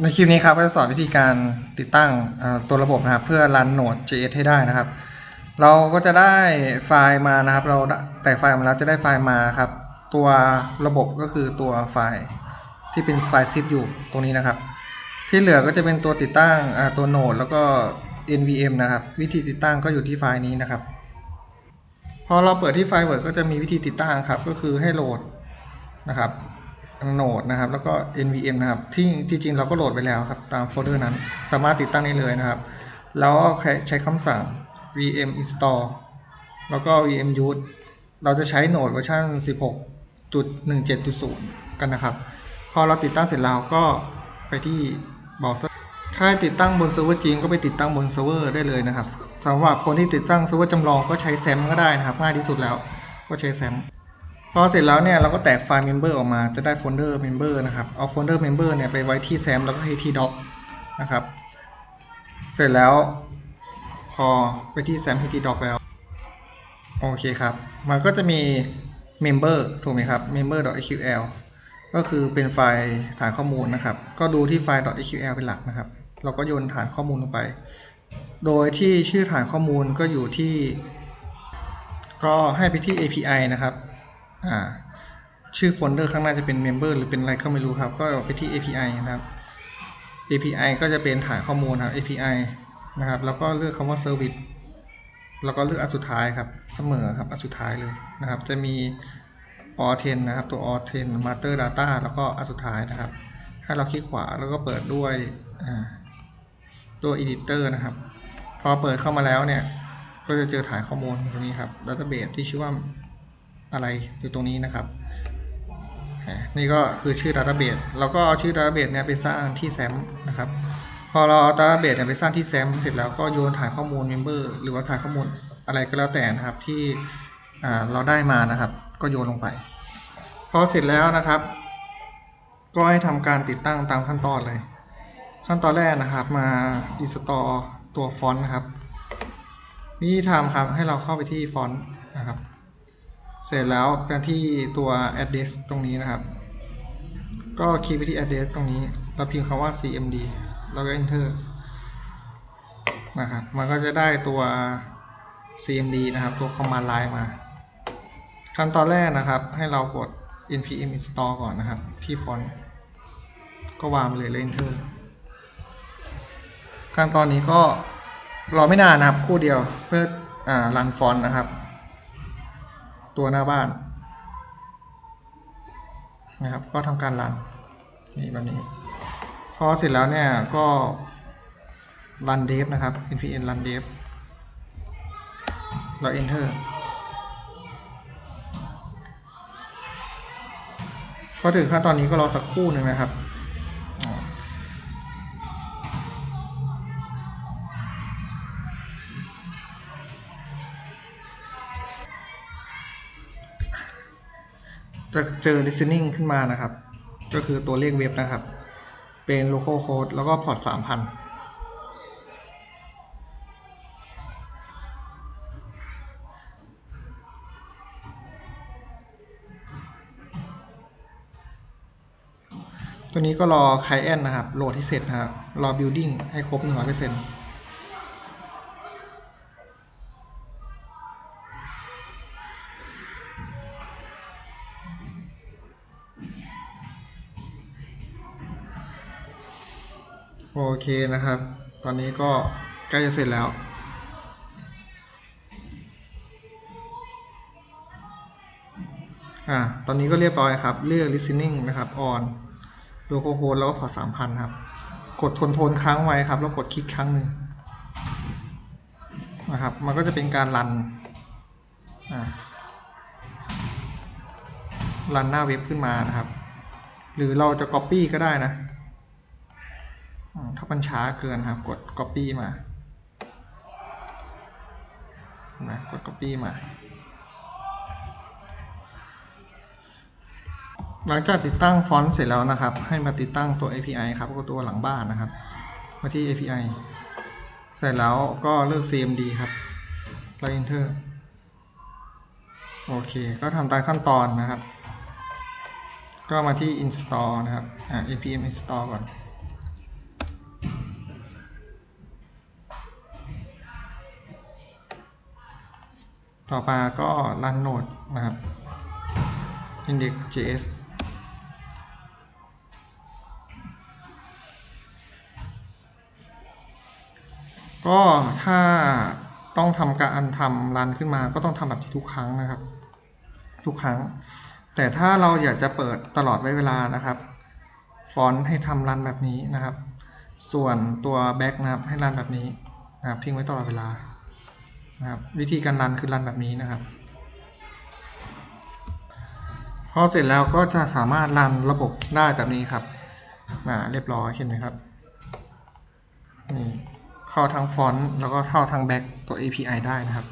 ในคลิปนี้ครับก็จะสอนวิธีการติดตั้งตัวระบบนะครับ เพื่อรันโหนด JS ให้ได้นะครับ เราก็จะได้ไฟล์มานะครับ เราแต่ไฟล์มาแล้วจะได้ไฟล์มาครับ ตัวระบบก็คือตัวไฟล์ที่เป็นไฟล์ zip อยู่ตรงนี้นะครับ ที่เหลือก็จะเป็นตัวติดตั้งตัวโหนดแล้วก็ NVM นะครับ วิธีติดตั้งก็อยู่ที่ไฟล์นี้นะครับ พอเราเปิดที่ไฟล์เวิร์ดก็จะมีวิธีติดตั้งครับ ก็คือให้โหลดนะครับ โหนดนะครับ แล้วก็ NVM นะครับ ที่ที่จริงเราก็โหลดไปแล้วครับ ตามโฟลเดอร์นั้น สามารถติดตั้งได้เลยนะครับ แล้วใช้ใช้คำสั่ง vm install แล้วก็ vm use เราจะใช้โหนดเวอร์ชัน16.17.0 กันนะครับ พอเราติดตั้งเสร็จแล้วก็ไปที่เบราว์เซอร์ถ้าติดตั้งบนเซิร์ฟเวอร์จริงก็ไปติดตั้งบนเซิร์ฟเวอร์ได้เลยนะครับสำหรับคนที่ติดตั้งเซิร์ฟเวอร์จำลองก็ใช้แซมก็ได้นะครับง่ายที่สุดแล้วก็ใช้แซม พอเสร็จแล้วเนี่ยเราก็แตกไฟล์ member ออกมาจะได้โฟลเดอร์ member นะครับ เอาโฟลเดอร์ member เนี่ยไปไว้ที่แซมแล้วก็ให้ที่ doc นะครับ เสร็จแล้วพอไปที่แซมให้ที่ doc แล้ว โอเคครับ มันก็จะมี member ถูกไหมครับ member.aql ก็คือเป็นไฟล์ฐานข้อมูลนะครับ ก็ดูที่ไฟล์ .aql เป็นหลักนะครับ เราก็โยนฐานข้อมูลลงไป โดยที่ชื่อฐานข้อมูลก็อยู่ที่ ก็ให้ไปที่ API นะครับ อ่าชื่อโฟลเดอร์ข้างหน้าจะเป็น member หรือเป็นอะไรก็ไม่รู้ครับ ก็ไปที่ API นะครับ API ก็จะเป็นฐานข้อมูลครับ API นะครับ แล้วก็เลือกคำว่า service แล้วก็เลือกอันสุดท้ายครับ เสมอครับ อันสุดท้ายเลยนะครับ จะมี all10 นะครับ ตัว all10 master data แล้วก็อันสุดท้ายนะครับ ให้เราคลิกขวาแล้วก็เปิดด้วยตัว editor นะครับ พอเปิดเข้ามาแล้วเนี่ย ก็จะเจอฐานข้อมูลตรงนี้ครับ database ที่ชื่อว่า อะไรอยู่ตรงนี้นะครับ นี่ก็คือชื่อ database เราก็เอาชื่อ database เนี่ยไปสร้างที่ SAM นะครับ พอเราเอา database เนี่ยไปสร้างที่ SAM เสร็จแล้วก็โยนฐานข้อมูล member หรือว่าฐานข้อมูลอะไรก็แล้วแต่นะครับที่เราได้มานะครับ ก็โยนลงไป พอเสร็จแล้วนะครับ ก็ให้ทำการติดตั้งตามขั้นตอนเลย ขั้นตอนแรกนะครับมา install ตัวฟอนต์นะครับวิธีทำครับให้เราเข้าไปที่ฟอนต์ เสร็จแล้วไปที่ตัว address ตรงนี้นะครับ ก็คลิกไปที่ address ตรงนี้ เราพิมพ์คำว่า cmd แล้วก็ enter นะครับ มันก็จะได้ตัว cmd นะครับ ตัว command line มา ขั้นตอนแรกนะครับ ให้เรากด npm install ก่อนนะครับ ที่ฟอนต์ ก็วางไปเลยแล้ว enter ขั้นตอนนี้ก็รอไม่นานนะครับ คู่เดียวเพื่ออ่ารันฟอนต์นะครับ ตัวหน้าบ้านนะครับ ก็ทำการรันนี่แบบนี้ พอเสร็จแล้วเนี่ยก็รันเดฟนะครับ npm รันเดฟเรา enter พอถึงขั้นตอนนี้ก็รอสักครู่หนึ่งนะครับ จะเจอ listening ขึ้นมานะครับ ก็คือตัวเลขเว็บนะครับ เป็น local code แล้วก็พอร์ต3,000ตัวนี้ก็รอ client นะครับ โหลดให้เสร็จนะครับ รอ building ให้ครบ100% โอเคนะครับ ตอนนี้ก็ใกล้จะเสร็จแล้ว อ่า ตอนนี้ก็เรียบร้อยครับ เลือก listening นะครับ on local host แล้วก็พอ3,000 ครับ กดทนทนค้างไว้ครับ แล้วกดคลิกครั้งหนึ่งนะครับ มันก็จะเป็นการรัน อ่า รันหน้าเว็บขึ้นมานะครับ หรือเราจะ copy ก็ได้นะามันช้าเกินครับ กด copy มานะกด copy มา หลังจากติดตั้งฟอนต์เสร็จแล้วนะครับ ให้มาติดตั้งตัว API ครับก็ตัวหลังบ้านนะครับ มาที่ API เสร็จแล้วก็เลือก CMD ครับแล้ว Enter โอเค ก็ทำตามขั้นตอนนะครับ ก็มาที่ install นะครับ อ่า npm install ก่อน ต่อมาก็รันโนดนะครับ index.js ก็ถ้าต้องทำการทำรันขึ้นมาก็ต้องทำแบบที่ทุกครั้งนะครับ ทุกครั้ง แต่ถ้าเราอยากจะเปิดตลอดไว้เวลานะครับ ฟอนต์ให้ทำรันแบบนี้นะครับ ส่วนตัวแบ็กนะครับให้รันแบบนี้นะครับทิ้งไว้ตลอดเวลา นะครับวิธีการรันคือรันแบบนี้นะครับ พอเสร็จแล้วก็จะสามารถรันระบบได้แบบนี้ครับนะเรียบร้อยเห็นไหมครับนี่เข้าทางฟอนต์แล้วก็เข้าทางแบ็กตัว API ได้นะครับ